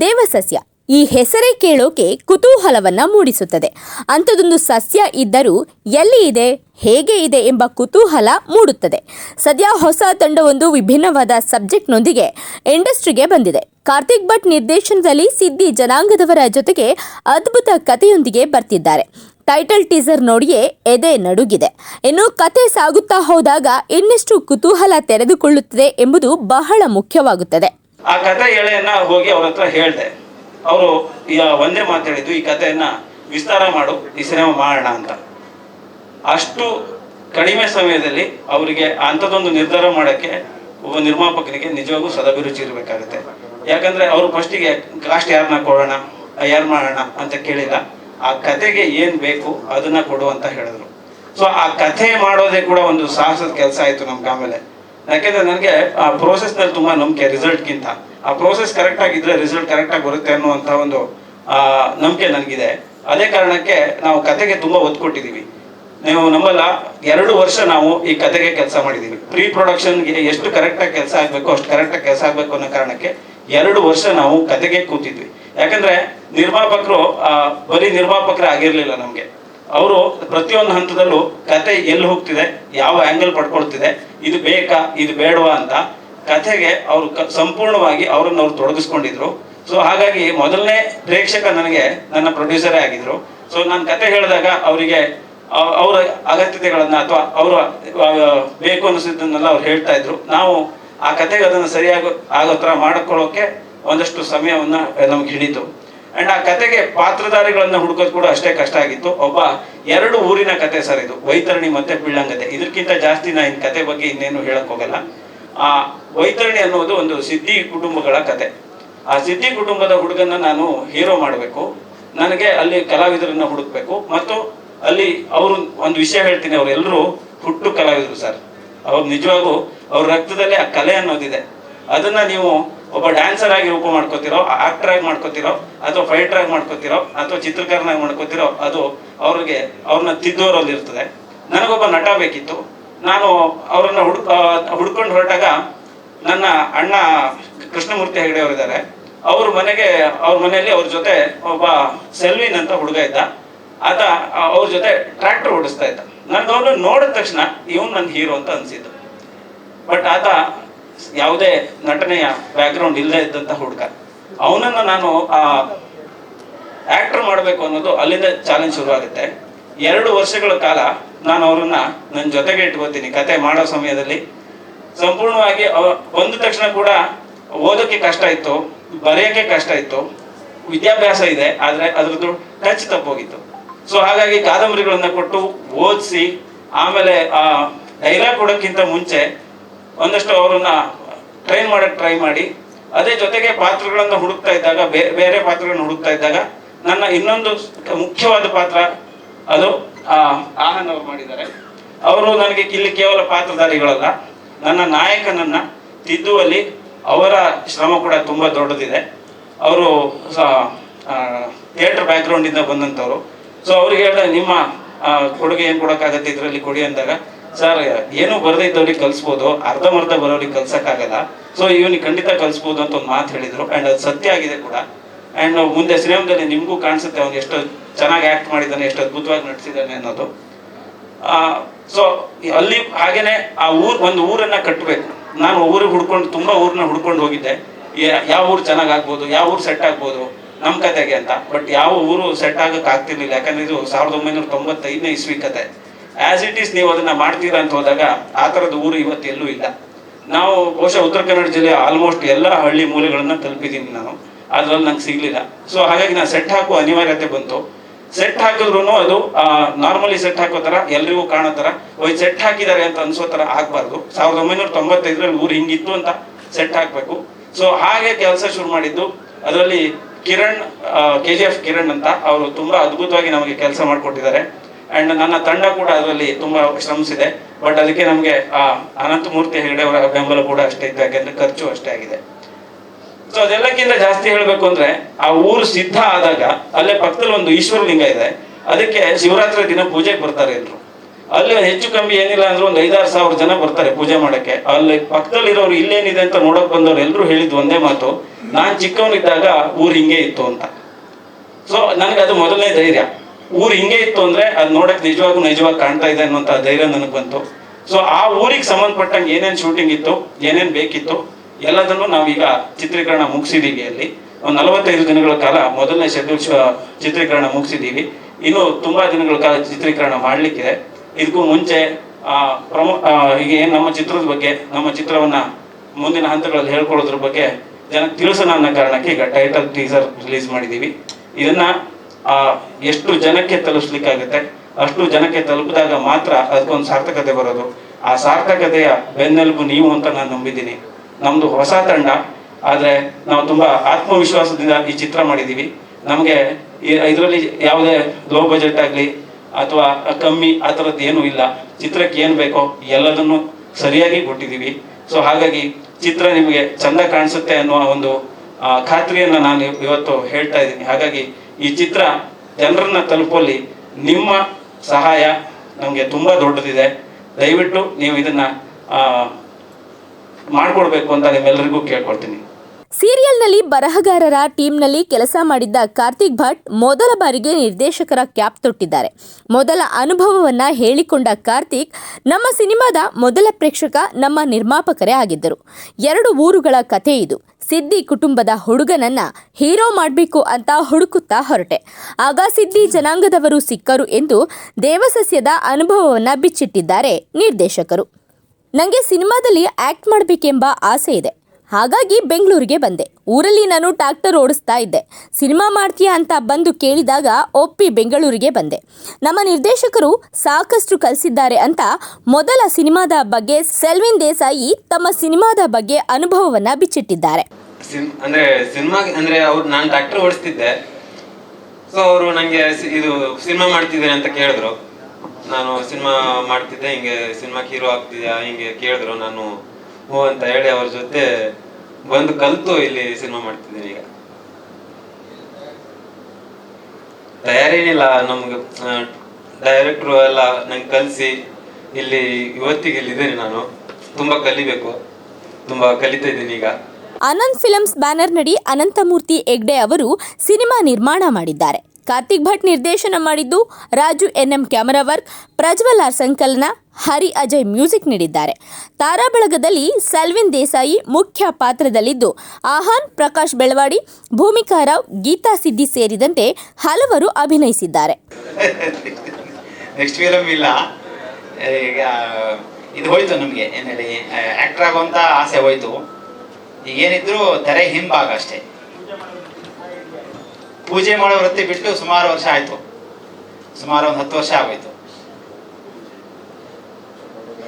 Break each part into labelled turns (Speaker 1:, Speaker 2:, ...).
Speaker 1: ದೇವಸಸ್ಯ. ಈ ಹೆಸರೇ ಕೇಳೋಕೆ ಕುತೂಹಲವನ್ನ ಮೂಡಿಸುತ್ತದೆ. ಅಂಥದೊಂದು ಸಸ್ಯ ಇದ್ದರೂ ಎಲ್ಲಿ ಇದೆ, ಹೇಗೆ ಇದೆ ಎಂಬ ಕುತೂಹಲ ಮೂಡುತ್ತದೆ. ಸದ್ಯ ಹೊಸ ತಂಡವೊಂದು ವಿಭಿನ್ನವಾದ ಸಬ್ಜೆಕ್ಟ್ನೊಂದಿಗೆ ಇಂಡಸ್ಟ್ರಿಗೆ ಬಂದಿದೆ. ಕಾರ್ತಿಕ್ ಭಟ್ ನಿರ್ದೇಶನದಲ್ಲಿ ಸಿದ್ದಿ ಜನಾಂಗದವರ ಜೊತೆಗೆ ಅದ್ಭುತ ಕಥೆಯೊಂದಿಗೆ ಬರ್ತಿದ್ದಾರೆ. ಟೈಟಲ್ ಟೀಸರ್ ನೋಡಿಯೇ ಎದೆ ನಡುಗಿದೆ. ಇನ್ನು ಕತೆ ಸಾಗುತ್ತಾ ಹೋದಾಗ ಇನ್ನೆಷ್ಟು ಕುತೂಹಲ ತೆರೆದುಕೊಳ್ಳುತ್ತದೆ ಎಂಬುದು ಬಹಳ ಮುಖ್ಯವಾಗುತ್ತದೆ.
Speaker 2: ಆ ಕತೆ ಎಳೆಯನ್ನ ಹೋಗಿ ಅವ್ರ ಹತ್ರ ಹೇಳ್ದೆ. ಅವರು ಒಂದೇ ಮಾತಾಡಿದ್ದು, ಈ ಕಥೆಯನ್ನ ವಿಸ್ತಾರ ಮಾಡು, ಈ ಸಿನಿಮಾ ಮಾಡೋಣ ಅಂತ. ಅಷ್ಟು ಕಡಿಮೆ ಸಮಯದಲ್ಲಿ ಅವರಿಗೆ ಅಂಥದ್ದೊಂದು ನಿರ್ಧಾರ ಮಾಡೋಕ್ಕೆ ಒಬ್ಬ ನಿರ್ಮಾಪಕನಿಗೆ ನಿಜವಾಗೂ ಸದಭಿರುಚಿ ಇರಬೇಕಾಗುತ್ತೆ. ಯಾಕಂದ್ರೆ ಅವರು ಫಸ್ಟಿಗೆ, ಕಾಸ್ಟ್ ಯಾರನ್ನ ಕೊಡೋಣ, ಯಾರು ಮಾಡೋಣ? ಅಂತ ಕೇಳಿಲ್ಲ. ಆ ಕತೆಗೆ ಏನು ಬೇಕು ಅದನ್ನ ಕೊಡು ಅಂತ ಹೇಳಿದ್ರು. ಸೊ ಆ ಕಥೆ ಮಾಡೋದೇ ಕೂಡ ಒಂದು ಸಾಹಸದ ಕೆಲಸ ಆಯಿತು ನಮ್ಗೆ ಆಮೇಲೆ. ಯಾಕೆಂದ್ರೆ ನನಗೆ ಆ ಪ್ರೋಸೆಸ್ನಲ್ಲಿ ತುಂಬಾ ನಂಬಿಕೆ ರಿಸಲ್ಟ್ಗಿಂತ ಆ ಪ್ರೋಸೆಸ್ ಕರೆಕ್ಟ್ ಆಗಿದ್ರೆ ರಿಸಲ್ಟ್ ಕರೆಕ್ಟ್ ಆಗಿ ಬರುತ್ತೆ ಅನ್ನುವಂತ ಒಂದು, ಆ, ನಂಬಿಕೆ ನನಗಿದೆ. ಅದೇ ಕಾರಣಕ್ಕೆ ನಾವು ಕತೆಗೆ ತುಂಬಾ ಒತ್ತು ಕೊಟ್ಟಿದ್ದೀವಿ. ನೀವು ನಮ್ಮಲ್ಲ, ಎರಡು ವರ್ಷ ನಾವು ಈ ಕತೆಗೆ ಕೆಲಸ ಮಾಡಿದೀವಿ ಪ್ರೀ ಪ್ರೊಡಕ್ಷನ್ಗೆ ಎಷ್ಟು ಕರೆಕ್ಟ್ ಆಗಿ ಕೆಲಸ ಆಗ್ಬೇಕು ಅಷ್ಟು ಕರೆಕ್ಟ್ ಆಗಿ ಕೆಲಸ ಆಗ್ಬೇಕು ಅನ್ನೋ ಕಾರಣಕ್ಕೆ ಎರಡು ವರ್ಷ ನಾವು ಕತೆಗೆ ಕೂತಿದ್ವಿ. ಯಾಕಂದ್ರೆ ನಿರ್ಮಾಪಕರು ಬರೀ ನಿರ್ಮಾಪಕರೇ ಆಗಿರ್ಲಿಲ್ಲ ನಮ್ಗೆ. ಅವರು ಪ್ರತಿಯೊಂದು ಹಂತದಲ್ಲೂ ಕತೆ ಎಲ್ಲಿ ಹೋಗ್ತಿದೆ, ಯಾವ ಆಂಗಲ್ ಪಡ್ಕೊಳ್ತಿದೆ, ಇದು ಬೇಕಾ, ಇದು ಬೇಡವಾ ಅಂತ ಕಥೆಗೆ ಅವರು ಸಂಪೂರ್ಣವಾಗಿ ಅವರನ್ನು ಅವ್ರು ತೊಡಗಿಸ್ಕೊಂಡಿದ್ರು. ಸೊ ಹಾಗಾಗಿ ಮೊದಲನೇ ಪ್ರೇಕ್ಷಕ ನನಗೆ ನನ್ನ ಪ್ರೊಡ್ಯೂಸರೇ ಆಗಿದ್ರು. ಸೊ ನಾನು ಕತೆ ಹೇಳಿದಾಗ ಅವರಿಗೆ ಅವರ ಅಗತ್ಯತೆಗಳನ್ನ ಅಥವಾ ಅವರ ಬೇಕು ಅನ್ನಿಸಿದ್ದನ್ನೆಲ್ಲ ಅವ್ರು ಹೇಳ್ತಾ ಇದ್ರು. ನಾವು ಆ ಕತೆಗೆ ಅದನ್ನು ಸರಿಯಾಗಿ, ಆಗೋ ಥರ ಮಾಡ್ಕೊಳ್ಳೋಕೆ ಒಂದಷ್ಟು ಸಮಯವನ್ನು ನಮ್ಗೆ ಹಿಡಿತು. ಅಂಡ್ ಆ ಕತೆಗೆ ಪಾತ್ರಧಾರಿಗಳನ್ನ ಹುಡುಕೋದು ಕೂಡ ಅಷ್ಟೇ ಕಷ್ಟ ಆಗಿತ್ತು. ಒಬ್ಬ ಎರಡು ಊರಿನ ಕತೆ ಸರ್ ಇದು. ವೈತರಣಿ ಮತ್ತೆ ಬಿಳ್ಳಂಗತೆ. ಇದಕ್ಕಿಂತ ಜಾಸ್ತಿ ನಾ ಇನ್ ಕತೆ ಬಗ್ಗೆ ಇನ್ನೇನು ಹೇಳಕ್ ಹೋಗಲ್ಲ. ಆ ವೈತರಣಿ ಅನ್ನೋದು ಒಂದು ಸಿದ್ಧಿ ಕುಟುಂಬಗಳ ಕತೆ. ಆ ಸಿದ್ಧಿ ಕುಟುಂಬದ ಹುಡುಗನ್ನ ನಾನು ಹೀರೋ ಮಾಡಬೇಕು. ನನಗೆ ಅಲ್ಲಿ ಕಲಾವಿದರನ್ನ ಹುಡುಕ್ಬೇಕು. ಮತ್ತು ಅಲ್ಲಿ ಅವರು ಒಂದು ವಿಷಯ ಹೇಳ್ತೀನಿ. ಅವರೆಲ್ಲರೂ ಹುಟ್ಟು ಕಲಾವಿದರು ಸರ್. ಅವ್ರು ನಿಜವಾಗೂ ಅವ್ರ ರಕ್ತದಲ್ಲಿ ಆ ಕಲೆ ಅನ್ನೋದಿದೆ. ಅದನ್ನ ನೀವು ಒಬ್ಬ ಡ್ಯಾನ್ಸರ್ ಆಗಿ ರೂಪ ಮಾಡ್ಕೋತಿರೋ ಆಕ್ಟರ್ ಆಗಿ ಮಾಡ್ಕೋತಿರೋ, ಅಥವಾ ಫೈಟರ್ ಆಗಿ ಮಾಡ್ಕೋತಿರೋ, ಅಥವಾ ಚಿತ್ರಕಾರನಾಗಿ ಮಾಡ್ಕೋತಿರೋ, ಅದು ಅವ್ರಿಗೆ, ಅವ್ರನ್ನ ತಿದ್ದೋರಲ್ಲಿ ಇರ್ತದೆ. ನನಗೊಬ್ಬ ನಟ ಬೇಕಿತ್ತು. ನಾನು ಅವರನ್ನ ಹುಡ್ ಹುಡ್ಕೊಂಡು ಹೊರಟಾಗ ನನ್ನ ಅಣ್ಣ ಕೃಷ್ಣಮೂರ್ತಿ ಹೆಗಡೆ ಅವರಿದ್ದಾರೆ ಅವ್ರ ಮನೆಗೆ, ಅವ್ರ ಮನೆಯಲ್ಲಿ ಅವ್ರ ಜೊತೆ ಒಬ್ಬ ಸೆಲ್ವಿನ್ ಅಂತ ಹುಡುಗ ಇದ್ದ. ಆತ ಅವ್ರ ಜೊತೆ ಟ್ರ್ಯಾಕ್ಟರ್ ಓಡಿಸ್ತಾ ಇದ್ದ. ನನ್ನ ಅವನು ನೋಡಿದ ತಕ್ಷಣ ಇವನು ನನ್ನ ಹೀರೋ ಅಂತ ಅನ್ಸಿದ್ದು. ಬಟ್ ಆತ ಯಾವುದೇ ನಟನೆಯ ಬ್ಯಾಕ್ಗ್ರೌಂಡ್ ಇಲ್ಲದೆ ಇದ್ದಂತ ಹುಡುಗ. ಅವನನ್ನ ನಾನು, ಆ ಆಕ್ಟರ್ ಮಾಡಬೇಕು ಅನ್ನೋದು ಅಲ್ಲಿಂದ ಚಾಲೆಂಜ್ ಶುರುವಾಗುತ್ತೆ. ಎರಡು ವರ್ಷಗಳ ಕಾಲ ನಾನು ಅವರನ್ನ ನನ್ನ ಜೊತೆಗೆ ಇಟ್ಕೋತೀನಿ. ಕತೆ ಮಾಡೋ ಸಮಯದಲ್ಲಿ. ಸಂಪೂರ್ಣವಾಗಿ ಅವ, ಬಂದ ತಕ್ಷಣ ಕೂಡ ಓದೋಕೆ ಕಷ್ಟ ಇತ್ತು, ಬರೆಯೋಕೆ ಕಷ್ಟ ಇತ್ತು. ವಿದ್ಯಾಭ್ಯಾಸ ಇದೆ, ಆದ್ರೆ ಅದರದ್ದು ಟಚ್ ತಪ್ಪೋಗಿತ್ತು. ಸೊ ಹಾಗಾಗಿ ಕಾದಂಬರಿಗಳನ್ನ ಕೊಟ್ಟು ಓದಿಸಿ, ಆಮೇಲೆ ಆ ಡೈಲಾಗ್ ಕೊಡೋಕ್ಕಿಂತ ಮುಂಚೆ ಒಂದಷ್ಟು ಅವರನ್ನ ಟ್ರೈನ್ ಮಾಡಕ್ ಟ್ರೈ ಮಾಡಿ, ಅದೇ ಜೊತೆಗೆ ಪಾತ್ರಗಳನ್ನ ಹುಡುಕ್ತಾ ಇದ್ದಾಗ ಬೇರೆ ಬೇರೆ ಪಾತ್ರಗಳನ್ನ ಹುಡುಕ್ತಾ ಇದ್ದಾಗ, ನನ್ನ ಇನ್ನೊಂದು ಮುಖ್ಯವಾದ ಪಾತ್ರ, ಅದು, ಆ ಆಹನ್ ಅವರು ಮಾಡಿದ್ದಾರೆ. ಅವರು ನನಗೆ ಇಲ್ಲಿ ಕೇವಲ ಪಾತ್ರಧಾರಿಗಳಲ್ಲ, ನನ್ನ ನಾಯಕನನ್ನ ತಿದ್ದುವಲ್ಲಿ ಅವರ ಶ್ರಮ ಕೂಡ ತುಂಬಾ ದೊಡ್ಡದಿದೆ. ಅವರು ಥಿಯೇಟರ್ ಬ್ಯಾಕ್ಗ್ರೌಂಡ್ ಇಂದ ಬಂದಂತವ್ರು. ಸೊ ಅವ್ರಿಗೆ ಹೇಳಿದಾಗ, ನಿಮ್ಮ ಕೊಡುಗೆ ಏನ್ ಕೊಡಕ್ಕಾಗತ್ತೆ ಇದ್ರಲ್ಲಿ ಕೊಡಿ ಅಂದಾಗ ಸರ್, ಏನು ಬರದೇ ಇದ್ದವ್ರಿಗೆ ಕಲ್ಸ್ಬೋದು ಅರ್ಧಂಬರ್ಧ ಬರೋರಿಗೆ ಕಲ್ಸಕ್ಕಾಗಲ್ಲ. ಸೊ ಇವನಿಗೆ ಖಂಡಿತ ಕಲಿಸ್ಬೋದು ಅಂತ ಒಂದು ಮಾತು ಹೇಳಿದ್ರು. ಅಂಡ್ ಅದು ಸತ್ಯ ಆಗಿದೆ ಕೂಡ. ಅಂಡ್ ಮುಂದೆ ಸಿನಿಮಾದಲ್ಲಿ ನಿಮಗೂ ಕಾಣಿಸುತ್ತೆ ಅವ್ನು ಎಷ್ಟು ಚೆನ್ನಾಗಿ ಆಕ್ಟ್ ಮಾಡಿದ್ದಾನೆ, ಎಷ್ಟು ಅದ್ಭುತವಾಗಿ ನಟಿಸಿದ್ದಾನೆ ಅನ್ನೋದು. ಸೊ ಅಲ್ಲಿ ಹಾಗೇನೆ ಆ ಊರು, ಒಂದು ಊರನ್ನ ಕಟ್ಟಬೇಕು ನಾನು ಊರಿಗೆ ಹುಡ್ಕೊಂಡು, ತುಂಬ ಊರನ್ನ ಹುಡ್ಕೊಂಡು ಹೋಗಿದ್ದೆ. ಯಾವ ಊರು ಚೆನ್ನಾಗಿ ಆಗ್ಬೋದು, ಯಾವ ಊರು ಸೆಟ್ ಆಗ್ಬೋದು ನಮ್ಮ ಕತೆಗೆ ಅಂತ. ಬಟ್ ಯಾವ ಊರು ಸೆಟ್ ಆಗಕ್ಕೆ ಆಗ್ತಿರ್ಲಿಲ್ಲ. ಯಾಕಂದ್ರೆ ಇದು ಸಾವಿರದ ಒಂಬೈನೂರ ತೊಂಬತ್ತೈದನೇ ಇಸ್ವಿ ಕತೆ. ಆಸ್ ಇಟ್ ಈಸ್ ನೀವು ಅದನ್ನ ಮಾಡ್ತೀರಾ ಅಂತ ಹೋದಾಗ ಆ ತರದ ಊರು ಇವತ್ತು ಎಲ್ಲೂ ಇಲ್ಲ. ನಾವು ಬಹುಶಃ ಉತ್ತರ ಕನ್ನಡ ಜಿಲ್ಲೆ ಆಲ್ಮೋಸ್ಟ್ ಎಲ್ಲ ಹಳ್ಳಿ ಮೂಲೆಗಳನ್ನ ತಲುಪಿದ್ದೀನಿ ನಾನು. ಅದ್ರಲ್ಲಿ ನಂಗೆ ಸಿಗ್ಲಿಲ್ಲ. ಸೊ ಹಾಗಾಗಿ ನಾನು ಸೆಟ್ ಹಾಕುವ ಅನಿವಾರ್ಯತೆ ಬಂತು. ಸೆಟ್ ಹಾಕಿದ್ರು ಅದು ನಾರ್ಮಲಿ ಸೆಟ್ ಹಾಕೋ ಥರ ಎಲ್ರಿಗೂ ಕಾಣೋ ಥರ ಒಯ್ ಸೆಟ್ ಹಾಕಿದ್ದಾರೆ ಅಂತ ಅನ್ಸೋ ಥರ ಆಗಬಾರ್ದು. ಸಾವಿರದ ಒಂಬೈನೂರ ತೊಂಬತ್ತೈದರಲ್ಲಿ ಊರು ಹಿಂಗಿತ್ತು ಅಂತ ಸೆಟ್ ಹಾಕಬೇಕು. ಸೊ ಹಾಗೆ ಕೆಲಸ ಶುರು ಮಾಡಿದ್ದು, ಅದರಲ್ಲಿ Kiran K G F Kiran ಅಂತ, ಅವರು ತುಂಬಾ ಅದ್ಭುತವಾಗಿ ನಮಗೆ ಕೆಲಸ ಮಾಡಿಕೊಟ್ಟಿದ್ದಾರೆ. ಅಂಡ್ ನನ್ನ ತಂಡ ಕೂಡ ಅದರಲ್ಲಿ ತುಂಬಾ ಶ್ರಮಿಸಿದೆ. ಬಟ್ ಅದಕ್ಕೆ ನಮಗೆ, ಆ ಅನಂತಮೂರ್ತಿ ಹೆಗಡೆ ಅವರ ಬೆಂಬಲ ಕೂಡ ಅಷ್ಟೇ ಇತ್ತು. ಯಾಕೆಂದ್ರೆ ಖರ್ಚು ಅಷ್ಟೇ ಆಗಿದೆ. ಸೊ ಅದೆಲ್ಲಕ್ಕಿಂತ ಜಾಸ್ತಿ ಹೇಳ್ಬೇಕು ಅಂದ್ರೆ, ಆ ಊರು ಸಿದ್ಧ ಆದಾಗ ಅಲ್ಲೇ ಪಕ್ಕದಲ್ಲಿ ಒಂದು ಈಶ್ವರ ಲಿಂಗ ಇದೆ. ಅದಕ್ಕೆ ಶಿವರಾತ್ರಿ ದಿನ ಪೂಜೆಗೆ ಬರ್ತಾರೆ ಎಲ್ರು. ಅಲ್ಲಿ ಹೆಚ್ಚು ಕಮ್ಮಿ ಏನಿಲ್ಲ ಅಂದ್ರೆ ಒಂದು ಐದಾರು ಸಾವಿರ ಜನ ಬರ್ತಾರೆ ಪೂಜೆ ಮಾಡಕ್ಕೆ. ಅಲ್ಲಿ ಪಕ್ಕದಲ್ಲಿರೋರು ಇಲ್ಲೇನಿದೆ ಅಂತ ನೋಡಕ್ ಬಂದವ್ರು ಎಲ್ಲರೂ ಹೇಳಿದ್ ಒಂದೇ ಮಾತು, ನಾನ್ ಚಿಕ್ಕವನಿದ್ದಾಗ ಊರು ಹಿಂಗೆ ಇತ್ತು ಅಂತ. ಸೊ ನನಗೆ ಅದು ಮೊದಲನೇ ಧೈರ್ಯ. ಊರು ಹಿಂಗೆ ಇತ್ತು ಅಂದ್ರೆ ಅದು ನೋಡಕ್ ನಿಜವಾಗೂ ನಿಜವಾಗಿ ಕಾಣ್ತಾ ಇದೆ ಅನ್ನುವಂತ ಧೈರ್ಯ ನನಗೆ ಬಂತು. ಸೊ ಆ ಊರಿಗೆ ಸಂಬಂಧಪಟ್ಟಂಗೆ ಏನೇನ್ ಶೂಟಿಂಗ್ ಇತ್ತು ಏನೇನ್ ಬೇಕಿತ್ತು ಎಲ್ಲದನ್ನು ನಾವೀಗ ಚಿತ್ರೀಕರಣ ಮುಗಿಸಿದೀವಿ ಅಲ್ಲಿ. ಒಂದು ನಲವತ್ತೈದು ದಿನಗಳ ಕಾಲ ಮೊದಲನೇ ಶೆಡ್ಯೂಲ್ ಚಿತ್ರೀಕರಣ ಮುಗಿಸಿದೀವಿ. ಇನ್ನು ತುಂಬಾ ದಿನಗಳ ಕಾಲ ಚಿತ್ರೀಕರಣ ಮಾಡಲಿಕ್ಕಿದೆ. ಇದಕ್ಕೂ ಮುಂಚೆ ಆ, ಪ್ರಮು ಈಗ ಏನು ನಮ್ಮ ಚಿತ್ರದ ಬಗ್ಗೆ ನಮ್ಮ ಚಿತ್ರವನ್ನ ಮುಂದಿನ ಹಂತಗಳಲ್ಲಿ ಹೇಳ್ಕೊಳ್ಳೋದ್ರ ಬಗ್ಗೆ ಜನಕ್ಕೆ ತಿಳಿಸೋಣ ಅನ್ನೋ ಕಾರಣಕ್ಕೆ ಈಗ ಟೈಟಲ್ ಟೀಸರ್ ರಿಲೀಸ್ ಮಾಡಿದ್ದೀವಿ ಇದನ್ನ ಆ, ಎಷ್ಟು ಜನಕ್ಕೆ ತಲುಪಿಸ್ಲಿಕ್ಕಾಗುತ್ತೆ? ಅಷ್ಟು ಜನಕ್ಕೆ ತಲುಪಿದಾಗ ಮಾತ್ರ ಅದಕ್ಕೊಂದು ಸಾರ್ಥಕತೆ ಬರೋದು. ಆ ಸಾರ್ಥಕತೆಯ ಬೆನ್ನೆಲುಬು ನೀವು ಅಂತ ನಾನು ನಂಬಿದ್ದೀನಿ. ನಮ್ದು ಹೊಸ ತಂಡ ಆದ್ರೆ ನಾವು ತುಂಬಾ ಆತ್ಮವಿಶ್ವಾಸದಿಂದ ಈ ಚಿತ್ರ ಮಾಡಿದೀವಿ. ನಮಗೆ ಇದರಲ್ಲಿ ಯಾವುದೇ ಲೋ ಬಜೆಟ್ ಆಗಲಿ ಅಥವಾ ಕಮ್ಮಿ ಆ ಥರದ್ದು ಏನೂ ಇಲ್ಲ. ಚಿತ್ರಕ್ಕೆ ಏನು ಬೇಕೋ ಎಲ್ಲದನ್ನು ಸರಿಯಾಗಿ ಕೊಟ್ಟಿದ್ದೀವಿ ಸೊ ಹಾಗಾಗಿ ಚಿತ್ರ ನಿಮಗೆ ಚೆಂದ ಕಾಣಿಸುತ್ತೆ ಅನ್ನುವ ಒಂದು ಖಾತ್ರಿಯನ್ನು ಖಾತ್ರಿಯನ್ನ ನಾನು ಇವತ್ತು ಹೇಳ್ತಾ ಇದ್ದೀನಿ. ಹಾಗಾಗಿ ಈ ಚಿತ್ರ ಜನರನ್ನ ತಲುಪಲ್ಲಿ ನಿಮ್ಮ ಸಹಾಯ ನಮಗೆ ತುಂಬಾ ದೊಡ್ಡದಿದೆ. ದಯವಿಟ್ಟು ನೀವು ಇದನ್ನ ಮಾಡ್ಕೊಡ್ಬೇಕು ಅಂತ ನಿಮ್ಮೆಲ್ಲರಿಗೂ ಕೇಳ್ಕೊಳ್ತೀನಿ.
Speaker 1: ಸೀರಿಯಲ್ನಲ್ಲಿ ಬರಹಗಾರರ ಟೀಮ್ನಲ್ಲಿ ಕೆಲಸ ಮಾಡಿದ್ದ ಕಾರ್ತಿಕ್ ಭಟ್ ಮೊದಲ ಬಾರಿಗೆ ನಿರ್ದೇಶಕರ ಕ್ಯಾಪ್ ತೊಟ್ಟಿದ್ದಾರೆ. ಮೊದಲ ಅನುಭವವನ್ನ ಹೇಳಿಕೊಂಡ ಕಾರ್ತಿಕ್ ನಮ್ಮ ಸಿನಿಮಾದ ಮೊದಲ ಪ್ರೇಕ್ಷಕ, ನಮ್ಮ ನಿರ್ಮಾಪಕರೇ ಆಗಿದ್ದರು. ಎರಡು ಊರುಗಳ ಕಥೆ ಇದು. ಸಿದ್ದಿ ಕುಟುಂಬದ ಹುಡುಗನನ್ನ ಹೀರೋ ಮಾಡಬೇಕು ಅಂತ ಹುಡುಕುತ್ತಾ ಹೊರಟೆ. ಆಗ ಸಿದ್ದಿ ಜನಾಂಗದವರು ಸಿಕ್ಕರು ಎಂದು ದೇವಸಸ್ಯದ ಅನುಭವವನ್ನು ಬಿಚ್ಚಿಟ್ಟಿದ್ದಾರೆ ನಿರ್ದೇಶಕರು. ನನಗೆ ಸಿನಿಮಾದಲ್ಲಿ ಆ್ಯಕ್ಟ್ ಮಾಡಬೇಕೆಂಬ ಆಸೆ ಇದೆ. ಹಾಗಾಗಿ ಬೆಂಗಳೂರಿಗೆ ಬಂದೆ. ಊರಲ್ಲಿ ನಾನು ಟ್ರ್ಯಾಕ್ಟರ್ ಓಡಿಸ್ತಾ ಇದ್ದೆ. ಸಿನಿಮಾ ಮಾಡ್ತೀಯಾ ಅಂತ ಬಂದು ಕೇಳಿದಾಗ ಒಪ್ಪಿ ಬೆಂಗಳೂರಿಗೆ ಬಂದೆ. ನಮ್ಮ ನಿರ್ದೇಶಕರು ಸಾಕಷ್ಟು ಕಲಿಸಿದ್ದಾರೆ ಅಂತ ಮೊದಲ ಸಿನಿಮಾದ ಬಗ್ಗೆ ಸೆಲ್ವಿನ್ ದೇಸಾಯಿ ತಮ್ಮ ಸಿನಿಮಾದ ಬಗ್ಗೆ ಅನುಭವವನ್ನ ಬಿಚ್ಚಿಟ್ಟಿದ್ದಾರೆ.
Speaker 3: ಅಂದ್ರೆ ಸಿನಿಮಾ ಅಂದ್ರೆ ಅವ್ರು, ನಾನು ಟ್ರ್ಯಾಕ್ಟರ್ ಓಡಿಸ್ತಿದ್ದೆ. ಸೊ ಅವರು ನನಗೆ ಇದು ಸಿನಿಮಾ ಮಾಡ್ತಿದ್ದೇನೆ ಅಂತ ಕೇಳಿದ್ರು. ನಾನು ಸಿನಿಮಾ ಮಾಡ್ತಿದ್ದೆ, ಹಿಂಗೆ ಸಿನಿಮಾ ಹೀರೋ ಆಗ್ತಿದ್ಯಾ, ಹಿಂಗೆ ಕೇಳಿದ್ರು. ನಾನು ಹ್ಞೂ ಅಂತ ಹೇಳಿ ಅವ್ರ ಜೊತೆ ಬಂದು ಕಲ್ತು ಇಲ್ಲಿ ಸಿನಿಮಾ ಮಾಡ್ತಿದ್ದೀನಿ ಈಗ. ತಯಾರೇನಿಲ್ಲ ನಮ್ಗೆ ಡೈರೆಕ್ಟ್ರು ಎಲ್ಲ ನಂಗೆ ಕಲಿಸಿ ಇಲ್ಲಿ ಇವತ್ತಿಗೆ ಇಲ್ಲಿದ್ದೇನೆ ನಾನು. ತುಂಬಾ ಕಲಿಬೇಕು, ತುಂಬಾ ಕಲಿತಾ ಇದ್ದೀನಿ ಈಗ.
Speaker 1: ಅನಂತ್ ಫಿಲಮ್ಸ್ ಬ್ಯಾನರ್ ನಡಿ ಅನಂತಮೂರ್ತಿ ಹೆಗ್ಡೆ ಅವರು ಸಿನಿಮಾ ನಿರ್ಮಾಣ ಮಾಡಿದ್ದಾರೆ. ಕಾರ್ತಿಕ್ ಭಟ್ ನಿರ್ದೇಶನ ಮಾಡಿದ್ದು Raju N M camera work, Prajwal R ಸಂಕಲನ ಹರಿ ಅಜಯ್ ಮ್ಯೂಸಿಕ್ ನೀಡಿದ್ದಾರೆ. ತಾರಾ ಬಳಗದಲ್ಲಿ ಸಲ್ವಿನ್ ದೇಸಾಯಿ ಮುಖ್ಯ ಪಾತ್ರದಲ್ಲಿದ್ದು, ಆಹಾನ್ ಪ್ರಕಾಶ್ ಬೆಳವಾಡಿ, ಭೂಮಿಕಾ ರಾವ್, ಗೀತಾ ಸಿದ್ದಿ ಸೇರಿದಂತೆ ಹಲವರು ಅಭಿನಯಿಸಿದ್ದಾರೆ.
Speaker 4: ನೆಕ್ಸ್ಟ್ ಇಲ್ಲ. ಈಗ, ಇದು ಹೋಯ್ತು ನಮಗೆ ಏನು ಹೇಳಿ ಆ್ಯಕ್ಟ್ರ್ ಆಗುವಂಥ ಆಸೆ ಹೋಯ್ತು. ಈಗ ಏನಿದ್ರು ತೆರೆ ಹಿಂಭಾಗ ಅಷ್ಟೇ. ಪೂಜೆ ಮಾಡೋ ವೃತ್ತಿ ಬಿಟ್ಟು ಸುಮಾರು ವರ್ಷ ಆಯಿತು. ಸುಮಾರು ಒಂದು ಹತ್ತು ವರ್ಷ ಆಗೋಯ್ತು.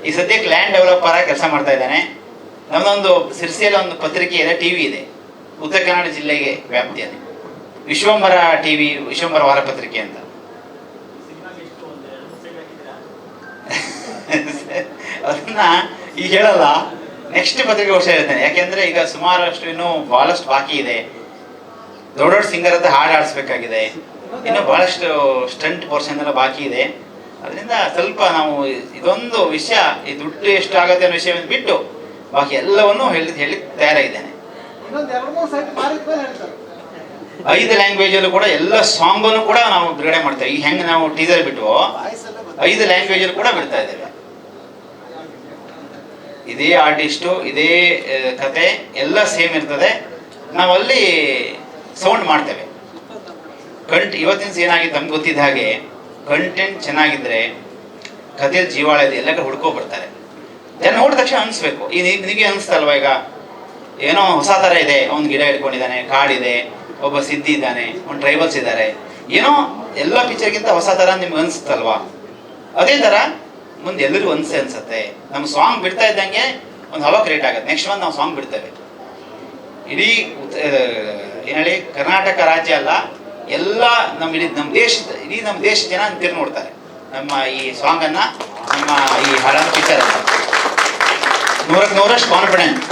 Speaker 4: ಈ ಸದ್ಯಕ್ಕೆ ಲ್ಯಾಂಡ್ ಡೆವಲಪರ್ ಆಗಿ ಕೆಲಸ ಮಾಡ್ತಾ ಇದ್ದಾನೆ. ನಮ್ಮದೊಂದು ಸಿರ್ಸಿಯಲ್ಲಿ ಒಂದು ಪತ್ರಿಕೆ ಇದೆ, ಟಿವಿ ಇದೆ. ಉತ್ತರ ಕನ್ನಡ ಜಿಲ್ಲೆಗೆ ವ್ಯಾಪ್ತಿಯಲ್ಲಿ ವಿಶ್ವಂಬರ ಟಿವಿ ವಿಶ್ವಂಬರ ವಾರಪತ್ರಿಕೆ ಅಂತ. ಅದನ್ನ ಈಗ ಹೇಳಲ್ಲ. ನೆಕ್ಸ್ಟ್ ಪತ್ರಿಕೆ ವರ್ಷ ಇರ್ತೇನೆ ಯಾಕೆಂದ್ರೆ ಈಗ ಸುಮಾರಷ್ಟು ಇನ್ನೂ ಬಹಳಷ್ಟು ಬಾಕಿ ಇದೆ. ದೊಡ್ಡ ದೊಡ್ಡ ಸಿಂಗರ್ ಅಂತ ಹಾಡು ಆಡಿಸ್ಬೇಕಾಗಿದೆ ಇನ್ನು ಬಹಳಷ್ಟು ಸ್ಟಂಟ್ ಪೋರ್ಷನ್ ಎಲ್ಲ ಬಾಕಿ ಇದೆ. ಅದರಿಂದ ಸ್ವಲ್ಪ ನಾವು ಇದೊಂದು ವಿಷಯ ಈ ದುಡ್ಡು ಎಷ್ಟು ಆಗುತ್ತೆ ಅನ್ನೋ ವಿಷಯ ಬಿಟ್ಟು ಬಾಕಿ ಎಲ್ಲವನ್ನೂ ಹೇಳಿ ಹೇಳಿ ತಯಾರಾಗಿದ್ದೇನೆ. ಐದು ಲ್ಯಾಂಗ್ವೇಜ್ ಅಲ್ಲೂ ಕೂಡ ಎಲ್ಲ ಸಾಂಗ್ ಅನ್ನು ಕೂಡ ನಾವು ಬಿಡುಗಡೆ ಮಾಡ್ತೇವೆ. ಈಗ ಹೆಂಗೆ ನಾವು ಟೀಸರ್ ಬಿಟ್ಟು ಐದು ಲ್ಯಾಂಗ್ವೇಜ್ ಅಲ್ಲಿ ಕೂಡ ಬಿಡ್ತಾ ಇದ್ದೇವೆ. ಇದೇ ಆರ್ಟಿಸ್ಟು ಇದೇ ಕತೆ ಎಲ್ಲ ಸೇಮ್ ಇರ್ತದೆ. ನಾವಲ್ಲಿ ಸೌಂಡ್ ಮಾಡ್ತೇವೆ. ಕಂಟ್ ಇವತ್ತಿನ ಏನಾಗಿ ಏನಾಗಿದೆ ನಮ್ಗೆ ಗೊತ್ತಿದ್ದ ಹಾಗೆ ಕಂಟೆಂಟ್ ಚೆನ್ನಾಗಿದ್ರೆ ಕಥೆ ಜೀವಾಳ ಇದೆ ಎಲ್ಲ ಕಡೆ ಹುಡ್ಕೋ ಬರ್ತಾರೆ. ಜನ ನೋಡಿದ ತಕ್ಷಣ ಅನಿಸ್ಬೇಕು. ಈ ನಿನಗೆ ಅನಿಸ್ತಲ್ವಾ ಈಗ? ಏನೋ ಹೊಸ ಥರ ಇದೆ. ಅವ್ನು ಗಿಡ ಇಟ್ಕೊಂಡಿದ್ದಾನೆ ಕಾಡಿದೆ ಒಬ್ಬ ಸಿದ್ಧಿ ಇದ್ದಾನೆ, ಒಂದು ಟ್ರೈಬಲ್ಸ್ ಇದ್ದಾರೆ. ಏನೋ ಎಲ್ಲ ಪಿಕ್ಚರ್ಗಿಂತ ಹೊಸ ಥರ ನಿಮ್ಗೆ ಅನಿಸುತ್ತಲ್ವಾ ಅದೇ ಥರ ಮುಂದೆ ಎಲ್ಲರಿಗೂ ಅನ್ಸೆ ಅನ್ಸುತ್ತೆ. ನಮ್ಮ ಸಾಂಗ್ ಬಿಡ್ತಾ ಇದ್ದಂಗೆ ಒಂದು ಹವಾ ಕ್ರಿಯೇಟ್ ಆಗುತ್ತೆ. ನೆಕ್ಸ್ಟ್ ಮಂತ್ ನಾವು ಸಾಂಗ್ ಬಿಡ್ತೇವೆ. ಇಡೀ ಏನ್ ಹೇಳಿ, ಕರ್ನಾಟಕ ರಾಜ್ಯ ಅಲ್ಲ ಎಲ್ಲ ನಮ್ಮ ಇಡೀ ನಮ್ಮ ದೇಶದ ಇಡೀ ನಮ್ಮ ದೇಶ ಜನ ತಿರು ನೋಡ್ತಾರೆ. ನಮ್ಮ ಈ ಸಾಂಗನ್ನು ನಮ್ಮ ಈ ಹಾಡನ್ನು ಪಿಕ್ಚರ್ ನೂರಕ್ಕೆ ನೂರಷ್ಟು ಕಾನ್ಫಿಡೆಂಟ್